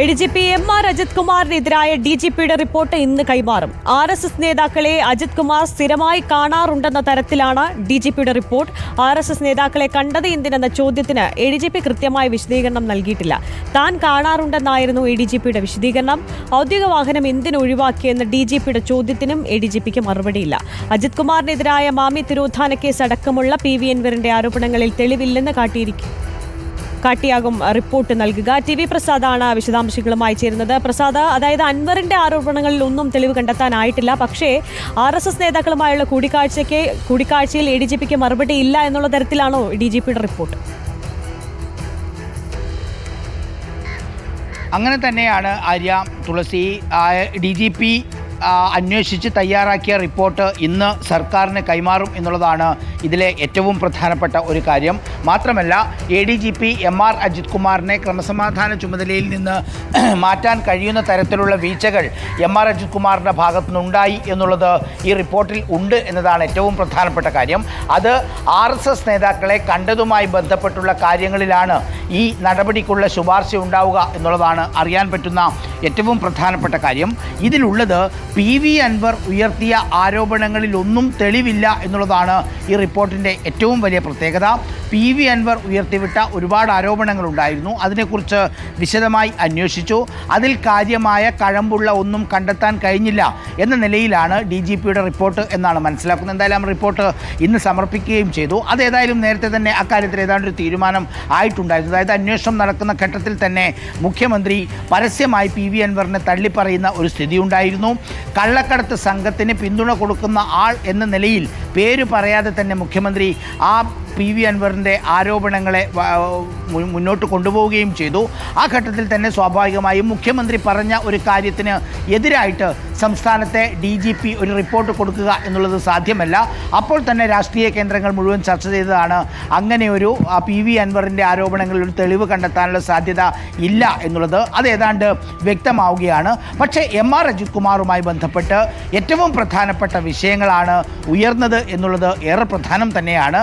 A D G P M R Ajith കുമാറിനെതിരായ D G പിയുടെ report ഇന്ന് കൈമാറും. R S S നേതാക്കളെ അജിത് കുമാർ സ്ഥിരമായി കാണാറുണ്ടെന്ന തരത്തിലാണ് ഡി ജി പിയുടെ റിപ്പോർട്ട്. ആർ എസ് എസ് നേതാക്കളെ കണ്ടത് എന്തിനെന്ന ചോദ്യത്തിന് എ ഡി ജി പി കൃത്യമായ വിശദീകരണം നൽകിയിട്ടില്ല. താൻ കാണാറുണ്ടെന്നായിരുന്നു എ ഡി ജി പിയുടെ വിശദീകരണം. ഔദ്യോഗിക വാഹനം എന്തിനു ഒഴിവാക്കിയെന്ന ഡി ജി പിയുടെ ചോദ്യത്തിനും എ ഡി ജി പിക്ക് മറുപടിയില്ല. അജിത് കുമാറിനെതിരായ മാമി തിരോധാന കേസ് അടക്കമുള്ള പി വി എൻവറിന്റെ ആരോപണങ്ങളിൽ തെളിവില്ലെന്ന് കാട്ടിയിരിക്കും. കാട്ടിയാകും റിപ്പോർട്ട് നൽകുക. ടി വി പ്രസാദാണ് വിശദാംശങ്ങളുമായി ചേരുന്നത്. പ്രസാദ് അതായത് അൻവറിന്റെ ആരോപണങ്ങളിൽ ഒന്നും തെളിവ് കണ്ടെത്താനായിട്ടില്ല. പക്ഷേ ആർ എസ് എസ് നേതാക്കളുമായുള്ള കൂടിക്കാഴ്ചയ്ക്ക് കൂടിക്കാഴ്ചയിൽ എ ഡി ജി പിക്ക് മറുപടി ഇല്ല എന്നുള്ള തരത്തിലാണോ ഡി ജി പിയുടെ റിപ്പോർട്ട്? അങ്ങനെ തന്നെയാണ് Arya Thulasi D G P അന്വേഷിച്ച് തയ്യാറാക്കിയ റിപ്പോർട്ട് ഇന്ന് സർക്കാരിന് കൈമാറും എന്നുള്ളതാണ് ഇതിലെ ഏറ്റവും പ്രധാനപ്പെട്ട ഒരു കാര്യം. മാത്രമല്ല A D G P M R Ajith കുമാറിനെ ക്രമസമാധാന ചുമതലയിൽ നിന്ന് മാറ്റാൻ കഴിയുന്ന തരത്തിലുള്ള വീഴ്ചകൾ എം ആർ അജിത് കുമാറിന്റെ ഭാഗത്തു നിന്നുണ്ടായി എന്നുള്ളത് ഈ റിപ്പോർട്ടിൽ ഉണ്ട് എന്നതാണ് ഏറ്റവും പ്രധാനപ്പെട്ട കാര്യം. അത് ആർ നേതാക്കളെ കണ്ടതുമായി ബന്ധപ്പെട്ടുള്ള കാര്യങ്ങളിലാണ് ഈ നടപടിക്കുള്ള ശുപാർശ ഉണ്ടാവുക എന്നുള്ളതാണ് അറിയാൻ പറ്റുന്ന ഏറ്റവും പ്രധാനപ്പെട്ട കാര്യം. ഇതിലുള്ളത് പി വി അൻവർ ഉയർത്തിയ ആരോപണങ്ങളിലൊന്നും തെളിവില്ല എന്നുള്ളതാണ് ഈ റിപ്പോർട്ടിന്റെ ഏറ്റവും വലിയ പ്രത്യേകത. പി വി അൻവർ ഉയർത്തിവിട്ട ഒരുപാട് ആരോപണങ്ങളുണ്ടായിരുന്നു. അതിനെക്കുറിച്ച് വിശദമായി അന്വേഷിച്ചു. അതിൽ കാര്യമായ കഴമ്പുള്ള ഒന്നും കണ്ടെത്താൻ കഴിഞ്ഞില്ല എന്ന നിലയിലാണ് ഡി ജി പിയുടെ റിപ്പോർട്ട് എന്നാണ് മനസ്സിലാക്കുന്നത്. എന്തായാലും റിപ്പോർട്ട് ഇന്ന് സമർപ്പിക്കുകയും ചെയ്തു. അതേതായാലും നേരത്തെ തന്നെ അക്കാര്യത്തിൽ ഏതാണ്ട് ഒരു തീരുമാനം ആയിട്ടുണ്ടായിരുന്നു. അതായത് അന്വേഷണം നടക്കുന്ന ഘട്ടത്തിൽ തന്നെ മുഖ്യമന്ത്രി പരസ്യമായി പി വി അൻവറിനെ തള്ളിപ്പറയുന്ന ഒരു സ്ഥിതി ഉണ്ടായിരുന്നു കള്ളക്കടത്ത് സംഘത്തിന് പിന്തുണ കൊടുക്കുന്ന ആൾ എന്ന നിലയിൽ പേര് പറയാതെ തന്നെ മുഖ്യമന്ത്രി ആ പി വി അൻവറിന്റെ ആരോപണങ്ങളെ മുന്നോട്ട് കൊണ്ടുപോവുകയും ചെയ്തു. ആ ഘട്ടത്തിൽ തന്നെ സ്വാഭാവികമായും മുഖ്യമന്ത്രി പറഞ്ഞ ഒരു കാര്യത്തിന് എതിരായിട്ട് സംസ്ഥാനത്തെ ഡി ജി പി ഒരു റിപ്പോർട്ട് കൊടുക്കുക എന്നുള്ളത് സാധ്യമല്ല. അപ്പോൾ തന്നെ രാഷ്ട്രീയ കേന്ദ്രങ്ങൾ മുഴുവൻ ചർച്ച ചെയ്തതാണ്. അങ്ങനെ ഒരു പി വി അൻവറിന്റെ ആരോപണങ്ങളിൽ ഒരു തെളിവ് കണ്ടെത്താനുള്ള സാധ്യത ഇല്ല എന്നുള്ളത് അത് ഏതാണ്ട് വ്യക്തമാവുകയാണ്. പക്ഷേ എം ആർ അജിത് കുമാറുമായി ബന്ധപ്പെട്ട് ഏറ്റവും പ്രധാനപ്പെട്ട വിഷയങ്ങളാണ് ഉയർന്നത് എന്നുള്ളത് ഏറെ പ്രധാനം തന്നെയാണ്.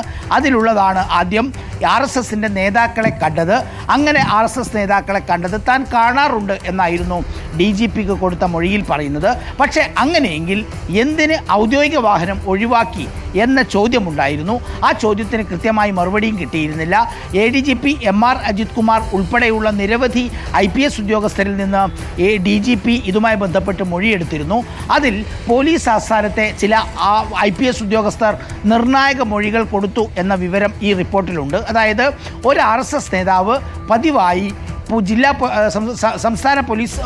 അതിലുള്ളതാണ് ആദ്യം ആർ എസ് എസിന്റെ നേതാക്കളെ കണ്ടത്. അങ്ങനെ ആർ എസ് എസ് നേതാക്കളെ കണ്ടത് താൻ കാണാറുണ്ട് എന്നായിരുന്നു ഡി ജി പിക്ക് കൊടുത്ത മൊഴിയിൽ പറയുന്നത്. പക്ഷേ അങ്ങനെയെങ്കിൽ എന്തിന് ഔദ്യോഗിക വാഹനം ഒഴിവാക്കി? എന്ന ചോദ്യമുണ്ടായിരുന്നു. ആ ചോദ്യത്തിന് കൃത്യമായി മറുപടിയും കിട്ടിയിരുന്നില്ല. A D G P M R Ajith Kumar ഉൾപ്പെടെയുള്ള നിരവധി ഐ പി എസ് ഉദ്യോഗസ്ഥരിൽ നിന്ന് എ ഡി ജി പി ഇതുമായി ബന്ധപ്പെട്ട് മൊഴിയെടുത്തിരുന്നു. അതിൽ പോലീസ് ആസ്ഥാനത്തെ ചില ഐ പി എസ് ഉദ്യോഗസ്ഥർ നിർണായക മൊഴികൾ കൊടുത്തു എന്ന വിവരം ഈ റിപ്പോർട്ടിലുണ്ട്. അതായത് ഒരു ആർ എസ് എസ് നേതാവ് പതിവായി ജില്ലാ സംസ്ഥാന പോലീസ്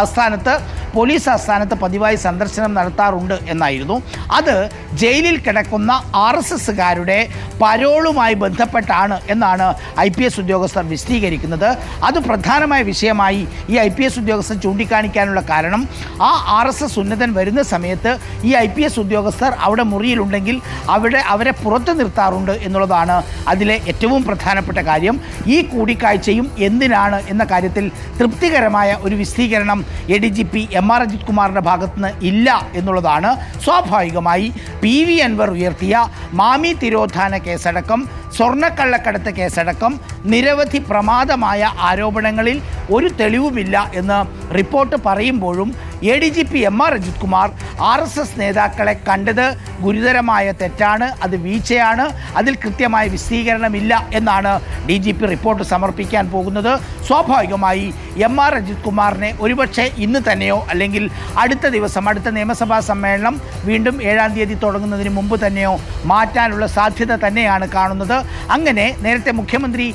ആസ്ഥാനത്ത് പോലീസ് ആസ്ഥാനത്ത് പതിവായി സന്ദർശനം നടത്താറുണ്ട് എന്നായിരുന്നു. അത് ജയിലിൽ കിടക്കുന്ന ആർ എസ് എസ്സുകാരുടെ പരോളുമായി ബന്ധപ്പെട്ടാണ് എന്നാണ് ഐ പി എസ് ഉദ്യോഗസ്ഥർ വിശദീകരിക്കുന്നത്. അത് പ്രധാനമായ വിഷയമായി ഈ ഐ പി എസ് ഉദ്യോഗസ്ഥർ ചൂണ്ടിക്കാണിക്കാനുള്ള കാരണം ആ ആർ എസ് എസ് ഉന്നതൻ വരുന്ന സമയത്ത് ഈ ഐ പി എസ് ഉദ്യോഗസ്ഥർ അവിടെ മുറിയിലുണ്ടെങ്കിൽ അവിടെ അവരെ പുറത്തു നിർത്താറുണ്ട് എന്നുള്ളതാണ് അതിലെ ഏറ്റവും പ്രധാനപ്പെട്ട കാര്യം. ഈ കൂടിക്കാഴ്ചയും എന്തിനാണ് എന്ന കാര്യത്തിൽ തൃപ്തികരമായ ഒരു വിശദീകരണം A D G P M R Ajith കുമാറിന്റെ ഭാഗത്തുനിന്ന് ഇല്ല എന്നുള്ളതാണ് സ്വാഭാവികമായി. പി വി അൻവർ ഉയർത്തിയ മാമി തിരോധാന കേസടക്കം സ്വർണക്കള്ളക്കടത്ത് കേസടക്കം നിരവധി പ്രമാദമായ ആരോപണങ്ങളിൽ ഒരു തെളിവുമില്ല എന്ന് റിപ്പോർട്ട് പറയുമ്പോഴും A D G P M R Ajith Kumar R S S നേതാക്കളെ കണ്ടത് ഗുരുതരമായ തെറ്റാണ് അത് വീഴ്ചയാണ് അതിൽ കൃത്യമായ വിശദീകരണമില്ല എന്നാണ് ഡി ജി പി റിപ്പോർട്ട് സമർപ്പിക്കാൻ പോകുന്നത്. സ്വാഭാവികമായി എം ആർ അജിത് കുമാറിനെ ഒരുപക്ഷെ ഇന്ന് തന്നെയോ അല്ലെങ്കിൽ അടുത്ത ദിവസം അടുത്ത നിയമസഭാ സമ്മേളനം വീണ്ടും ഏഴാം തീയതി തുടങ്ങുന്നതിന് മുമ്പ് തന്നെയോ മാറ്റാനുള്ള സാധ്യത തന്നെയാണ് കാണുന്നത്. അങ്ങനെ നേരത്തെ മുഖ്യമന്ത്രി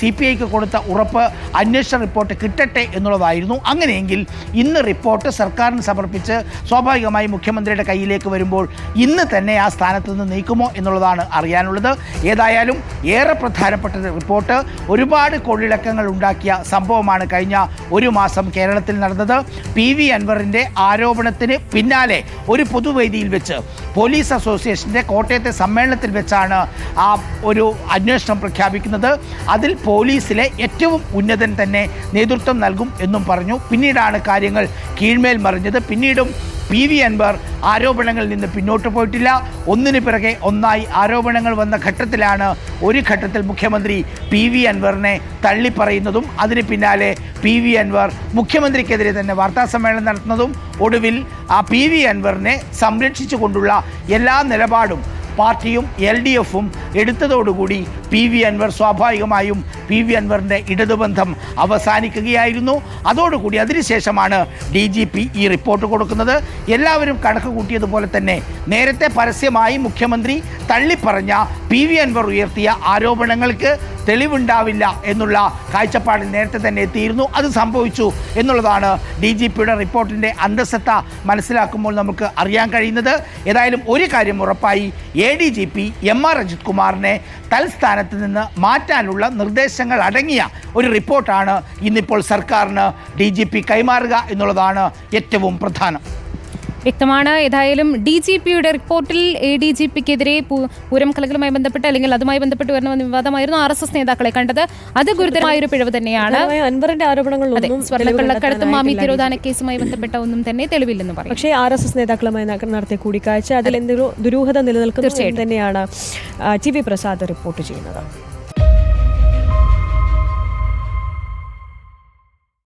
സി പി ഐക്ക് കൊടുത്ത ഉറപ്പ് അന്വേഷണ റിപ്പോർട്ട് കിട്ടട്ടെ എന്നുള്ളതായിരുന്നു. അങ്ങനെയെങ്കിൽ ഇന്ന് റിപ്പോർട്ട് സർക്കാരിന് സമർപ്പിച്ച് സ്വാഭാവികമായി മുഖ്യമന്ത്രിയുടെ കയ്യിലേക്ക് വരുമ്പോൾ ഇന്ന് തന്നെ ആ സ്ഥാനത്ത് നിന്ന് നീക്കുമോ എന്നുള്ളതാണ് അറിയാനുള്ളത്. ഏതായാലും ഏറെ പ്രധാനപ്പെട്ട റിപ്പോർട്ട് ഒരുപാട് കൊള്ളിളക്കങ്ങൾ ഉണ്ടാക്കിയ സംഭവമാണ് കഴിഞ്ഞ ഒരു മാസം കേരളത്തിൽ നടന്നത്. പി വി അൻവറിന്റെ ആരോപണത്തിന് പിന്നാലെ ഒരു പൊതുവേദിയിൽ വെച്ച് പോലീസ് അസോസിയേഷന്റെ കോട്ടയത്തെ സമ്മേളനത്തിൽ വെച്ചാണ് ആ ഒരു അന്വേഷണം പ്രഖ്യാപിക്കുന്നത്. അതിൽ പോലീസിലെ ഏറ്റവും ഉന്നതൻ തന്നെ നേതൃത്വം നൽകും എന്നും പറഞ്ഞു. പിന്നീടാണ് കാര്യങ്ങൾ കീഴ്മേൽ മറിഞ്ഞത്. പിന്നീടും പി വി അൻവർ ആരോപണങ്ങളിൽ നിന്ന് പിന്നോട്ട് പോയിട്ടില്ല. ഒന്നിനു പിറകെ ഒന്നായി ആരോപണങ്ങൾ വന്ന ഘട്ടത്തിലാണ് ഒരു ഘട്ടത്തിൽ മുഖ്യമന്ത്രി പി വി അൻവറിനെ തള്ളിപ്പറയുന്നതും അതിന് പിന്നാലെ പി വി അൻവർ മുഖ്യമന്ത്രിക്കെതിരെ തന്നെ വാർത്താ സമ്മേളനം നടത്തുന്നതും ഒടുവിൽ ആ പി വി അൻവറിനെ സംരക്ഷിച്ചുകൊണ്ടുള്ള എല്ലാ നിലപാടും പാർട്ടിയും എൽ ഡി എഫും എടുത്തതോടുകൂടി പി വി അൻവർ സ്വാഭാവികമായും പി വി അൻവറിന്റെ ഇടതുബന്ധം അവസാനിക്കുകയായിരുന്നു. അതോടുകൂടി അതിനുശേഷമാണ് ഡി ജി പി ഈ റിപ്പോർട്ട് കൊടുക്കുന്നത്. എല്ലാവരും കണക്ക് കൂട്ടിയതുപോലെ തന്നെ നേരത്തെ പരസ്യമായി മുഖ്യമന്ത്രി തള്ളിപ്പറഞ്ഞ പി വി അൻവർ ഉയർത്തിയ ആരോപണങ്ങൾക്ക് തെളിവുണ്ടാവില്ല എന്നുള്ള കാഴ്ചപ്പാടിൽ നേരത്തെ തന്നെ എത്തിയിരുന്നു. അത് സംഭവിച്ചു എന്നുള്ളതാണ് ഡി ജി പിയുടെ റിപ്പോർട്ടിന്റെ അന്തസ്സത്ത മനസ്സിലാക്കുമ്പോൾ നമുക്ക് അറിയാൻ കഴിയുന്നത്. ഏതായാലും ഒരു കാര്യം ഉറപ്പായി A D G P M R Ajith കുമാറിനെ തൽസ്ഥാനത്ത് നിന്ന് മാറ്റാനുള്ള നിർദ്ദേശങ്ങൾ അടങ്ങിയ ഒരു റിപ്പോർട്ടാണ് ഇന്നിപ്പോൾ സർക്കാരിന് ഡി ജി പി കൈമാറുക എന്നുള്ളതാണ് ഏറ്റവും പ്രധാനം. വ്യക്തമാണ്. ഏതായാലും ഡി ജി പിയുടെ റിപ്പോർട്ടിൽ എ ഡി ജി പിക്കെതിരെ പൂരം കലകളുമായി ബന്ധപ്പെട്ട് അല്ലെങ്കിൽ അതുമായി ബന്ധപ്പെട്ട് വരുന്ന വിവാദമായിരുന്നു ആർ എസ് എസ് നേതാക്കളെ കണ്ടത്. അത് ഗുരുതരമായ ഒരു പിഴവ് തന്നെയാണ്. അൻവറിന്റെ ആരോപണങ്ങളൊന്നും സ്വർണക്കള്ളക്കടത്തും മാമി തിരോധാന കേസുമായി ബന്ധപ്പെട്ട ഒന്നും തന്നെ തെളിവില്ലെന്ന് പറയും. പക്ഷേ ആർ എസ് എസ് നേതാക്കളുമായി നടത്തിയ കൂടിക്കാഴ്ച അതിൽ എന്തൊരു ദുരൂഹത നിലനിൽക്കുന്നു തന്നെയാണ് ടി വി പ്രസാദ് റിപ്പോർട്ട് ചെയ്യുന്നത്.